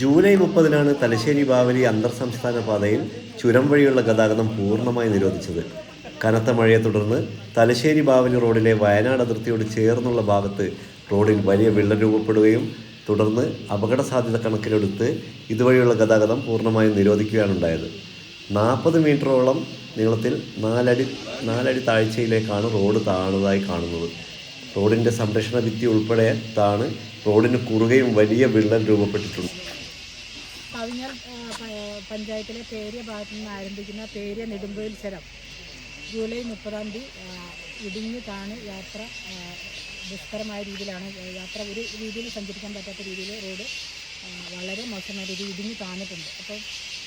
July മുപ്പതിനാണ് തലശ്ശേരി ബാവലി അന്തർ സംസ്ഥാന പാതയിൽ ചുരം വഴിയുള്ള ഗതാഗതം പൂർണമായി നിരോധിച്ചത്. കനത്ത മഴയെ തുടർന്ന് തലശ്ശേരി ബാവലി റോഡിലെ വയനാട് അതിർത്തിയോട് ചേർന്നുള്ള ഭാഗത്ത് റോഡിൽ വലിയ വിള്ളൽ രൂപപ്പെടുകയും തുടർന്ന് അപകട സാധ്യത കണക്കിലെടുത്ത് ഇതുവഴിയുള്ള ഗതാഗതം പൂർണമായും നിരോധിക്കുകയാണ് ഉണ്ടായത് നാൽപ്പത് മീറ്ററോളം നീളത്തിൽ നാലടി നാലടി താഴ്ചയിലേക്കാണ് റോഡ് താണതായി കാണുന്നത്. റോഡിന്റെ സംരക്ഷണ ഭിത്തി ഉൾപ്പെടെ താണ് റോഡിന് കുറുകയും വലിയ വിള്ളൽ രൂപപ്പെട്ടിട്ടുണ്ട്. പഞ്ചായത്തിലെ പേരിയ ഭാഗത്തു നിന്ന് ആരംഭിക്കുന്ന പേരിയ നെടുമ്പൊയിൽ ചരം ജൂലൈ മുപ്പതാം തീയതി ഇടിഞ്ഞു താണ് യാത്ര ദുഷ്കരമായ രീതിയിലാണ് യാത്ര. ഒരു രീതിയിൽ സഞ്ചരിക്കാൻ പറ്റാത്ത രീതിയിൽ റോഡ് വളരെ മോശമായ രീതിയിൽ ഇടിഞ്ഞു താന്നിട്ടുണ്ട്. അപ്പോൾ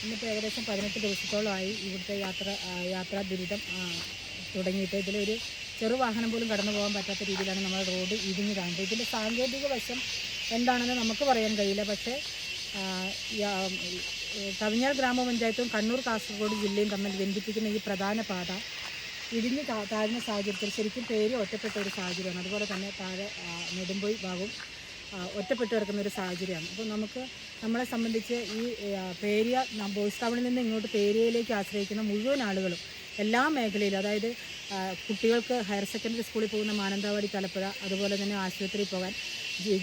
ഇന്നിപ്പോൾ ഏകദേശം പതിനെട്ട് ദിവസത്തോളമായി ഇവിടുത്തെ യാത്ര യാത്രാ ദുരിതം തുടങ്ങിയിട്ട്. ഇതിലൊരു ചെറു വാഹനം പോലും കടന്നു പോകാൻ പറ്റാത്ത രീതിയിലാണ് നമ്മൾ റോഡ് ഇടിഞ്ഞു കാണുന്നത് ഇതിന്റെ സാങ്കേതിക വശം എന്താണെന്ന് നമുക്ക് പറയാൻ കഴിയില്ല. പക്ഷേ കവിഞ്ഞാൽ ഗ്രാമപഞ്ചായത്തും കണ്ണൂർ കാസർഗോഡ് ജില്ലയും തമ്മിൽ ബന്ധിപ്പിക്കുന്ന ഈ പ്രധാന പാത ഇടിഞ്ഞ് താഴ്ന്ന സാഹചര്യത്തിൽ ശരിക്കും പേര് ഒറ്റപ്പെട്ട ഒരു സാഹചര്യമാണ്. അതുപോലെ തന്നെ താഴെ നെടുമ്പോയി ഭാഗവും ഒറ്റപ്പെട്ട് കിടക്കുന്ന ഒരു സാഹചര്യമാണ്. അപ്പോൾ നമുക്ക് നമ്മളെ സംബന്ധിച്ച് ഈ പേരിയ ബോയ്സ് ടൗണിൽ നിന്ന് ഇങ്ങോട്ട് പേരിയയിലേക്ക് ആശ്രയിക്കുന്ന മുഴുവൻ ആളുകളും എല്ലാ മേഖലയിലും അതായത് കുട്ടികൾക്ക് ഹയർ സെക്കൻഡറി സ്കൂളിൽ പോകുന്ന മാനന്തവാടി തലപ്പുഴ അതുപോലെ തന്നെ ആശുപത്രിയിൽ പോകാൻ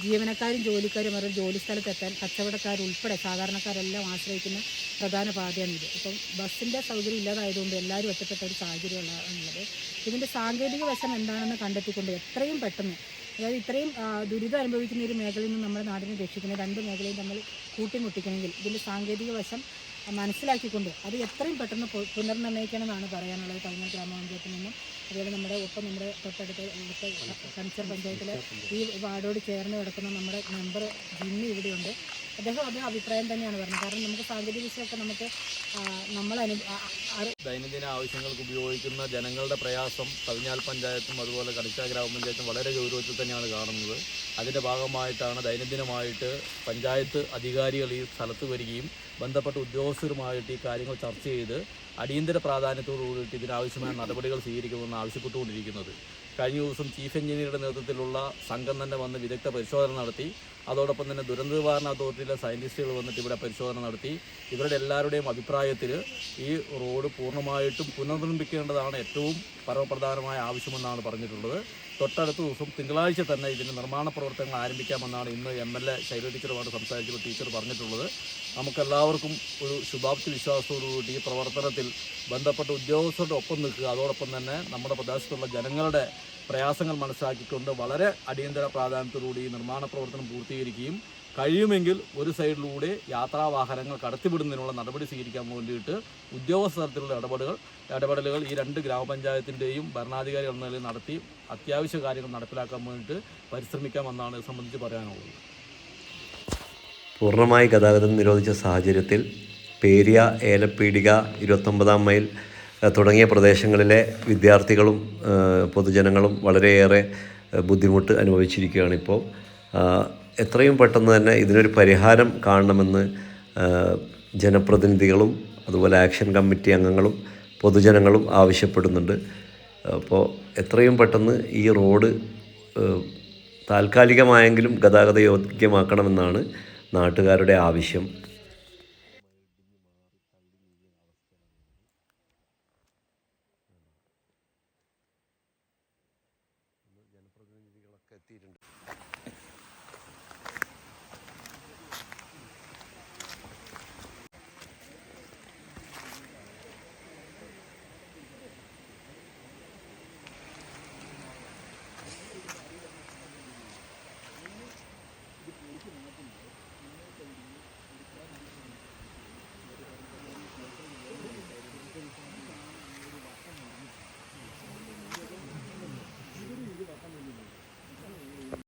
ജീവനക്കാരും ജോലിക്കാരും അവരുടെ ജോലി സ്ഥലത്തെത്താൻ കച്ചവടക്കാരുൾപ്പെടെ സാധാരണക്കാരെല്ലാം ആശ്രയിക്കുന്ന പ്രധാന പാതയാണിത് അപ്പം ബസ്സിന്റെ സൗകര്യം ഇല്ലാതായതുകൊണ്ട് എല്ലാവരും ഒറ്റപ്പെട്ട ഒരു സാഹചര്യമുള്ളത് ഇതിന്റെ സാങ്കേതിക വശം എന്താണെന്ന് കണ്ടെത്തിക്കൊണ്ട് എത്രയും പെട്ടെന്ന് അതായത് ഇത്രയും ദുരിതം അനുഭവിക്കുന്ന ഒരു മേഖലയിൽ നിന്ന് നമ്മുടെ നാടിനെ രക്ഷിക്കുന്ന രണ്ട് മേഖലയും തമ്മിൽ കൂട്ടിമുട്ടിക്കണമെങ്കിൽ ഇതിന്റെ സാങ്കേതിക വശം മനസ്സിലാക്കിക്കൊണ്ട് അത് എത്രയും പെട്ടെന്ന് പുനർനിർണയിക്കണമെന്നാണ് പറയാനുള്ളത് കഴിഞ്ഞ ഗ്രാമപഞ്ചായത്തിൽ നിന്നും. അതുപോലെ നമ്മുടെ ഒപ്പം നമ്മുടെ തൊട്ടടുത്ത് ഇവിടുത്തെ കൺസർ പഞ്ചായത്തിലെ ഈ വാർഡോട് ചേർന്ന് കിടക്കുന്ന നമ്മുടെ മെമ്പർ ജിമ്മി ഇവിടെയുണ്ട്. അദ്ദേഹം അതേ അഭിപ്രായം തന്നെയാണ് പറഞ്ഞത്. കാരണം നമുക്ക് സാങ്കേതിക വിഷയമൊക്കെ നമുക്ക് നമ്മൾ ദൈനംദിന ആവശ്യങ്ങൾക്ക് ഉപയോഗിക്കുന്ന ജനങ്ങളുടെ പ്രയാസം കവിഞ്ഞാൽ പഞ്ചായത്തും അതുപോലെ കടിച്ച ഗ്രാമപഞ്ചായത്തും വളരെ ഗൗരവത്തിൽ തന്നെയാണ് കാണുന്നത്. അതിന്റെ ഭാഗമായിട്ടാണ് ദൈനംദിനമായിട്ട് പഞ്ചായത്ത് അധികാരികൾ ഈ സ്ഥലത്ത് വരികയും ബന്ധപ്പെട്ട ഉദ്യോഗസ്ഥരുമായിട്ട് ഈ കാര്യങ്ങൾ ചർച്ച ചെയ്ത് അടിയന്തര പ്രാധാന്യത്തോടു കൂടിയിട്ട് ഇതിനാവശ്യമായ നടപടികൾ സ്വീകരിക്കുമെന്ന് ആവശ്യപ്പെട്ടുകൊണ്ടിരിക്കുന്നത്. കഴിഞ്ഞ ദിവസം ചീഫ് എഞ്ചിനീയറുടെ നേതൃത്വത്തിലുള്ള സംഘം തന്നെ വന്ന് വിദഗ്ധ പരിശോധന നടത്തി. അതോടൊപ്പം തന്നെ ദുരന്ത നിവാരണ അതോറിറ്റിയിലെ സയന്റിസ്റ്റുകൾ വന്നിട്ട് ഇവിടെ പരിശോധന നടത്തി. ഇവരുടെ എല്ലാവരുടെയും അഭിപ്രായത്തിൽ ഈ റോഡ് പൂർണമായിട്ടും പുനർനിർമ്മിക്കേണ്ടതാണ് ഏറ്റവും പരമപ്രധാനമായ ആവശ്യമെന്നാണ് പറഞ്ഞിട്ടുള്ളത്. തൊട്ടടുത്ത ദിവസം തിങ്കളാഴ്ച തന്നെ ഇതിന്റെ നിർമ്മാണ പ്രവർത്തനങ്ങൾ ആരംഭിക്കാമെന്നാണ് ഇന്ന് എം എൽ എ ശൈല ടീച്ചറുമായിട്ട് സംസാരിച്ചപ്പോൾ ടീച്ചർ പറഞ്ഞിട്ടുള്ളത്. നമുക്കെല്ലാവർക്കും ഒരു ശുഭാപ്തി വിശ്വാസത്തോടുകൂടി ഈ പ്രവർത്തനത്തിൽ ബന്ധപ്പെട്ട ഉദ്യോഗസ്ഥരുടെ ഒപ്പം നിൽക്കുക. അതോടൊപ്പം തന്നെ നമ്മുടെ പ്രദേശത്തുള്ള ജനങ്ങളുടെ പ്രയാസങ്ങൾ മനസ്സിലാക്കിക്കൊണ്ട് വളരെ അടിയന്തര പ്രാധാന്യത്തോടുകൂടി ഈ നിർമ്മാണ പ്രവർത്തനം പൂർത്തീകരിക്കുകയും കഴിയുമെങ്കിൽ ഒരു സൈഡിലൂടെ യാത്രാ വാഹനങ്ങൾ കടത്തിവിടുന്നതിനുള്ള നടപടി സ്വീകരിക്കാൻ വേണ്ടിയിട്ട് ഉദ്യോഗസ്ഥ തലത്തിലുള്ള ഇടപെടലുകൾ ഇടപെടലുകൾ ഈ രണ്ട് ഗ്രാമപഞ്ചായത്തിന്റെയും ഭരണാധികാരി എന്ന നിലയിൽ നടത്തി അത്യാവശ്യ കാര്യങ്ങൾ നടപ്പിലാക്കാൻ വേണ്ടിയിട്ട് പരിശ്രമിക്കാമെന്നാണ് ഇത് സംബന്ധിച്ച് പറയാനുള്ളത്. പൂർണമായി ഗതാഗതം നിരോധിച്ച സാഹചര്യത്തിൽ പേരിയ ഏലപ്പീടിക ഇരുപത്തൊമ്പതാം മൈൽ തുടങ്ങിയ പ്രദേശങ്ങളിലെ വിദ്യാർത്ഥികളും പൊതുജനങ്ങളും വളരെയേറെ ബുദ്ധിമുട്ട് അനുഭവിച്ചിരിക്കുകയാണ് ഇപ്പോൾ എത്രയും പെട്ടെന്ന് തന്നെ ഇതിനൊരു പരിഹാരം കാണണമെന്ന് ജനപ്രതിനിധികളും അതുപോലെ ആക്ഷൻ കമ്മിറ്റി അംഗങ്ങളും പൊതുജനങ്ങളും ആവശ്യപ്പെടുന്നുണ്ട്. അപ്പോൾ എത്രയും പെട്ടെന്ന് ഈ റോഡ് താൽക്കാലികമായെങ്കിലും ഗതാഗത യോഗ്യമാക്കണമെന്നാണ് നാട്ടുകാരുടെ ആവശ്യം. ജനപ്രതിനിധികളൊക്കെ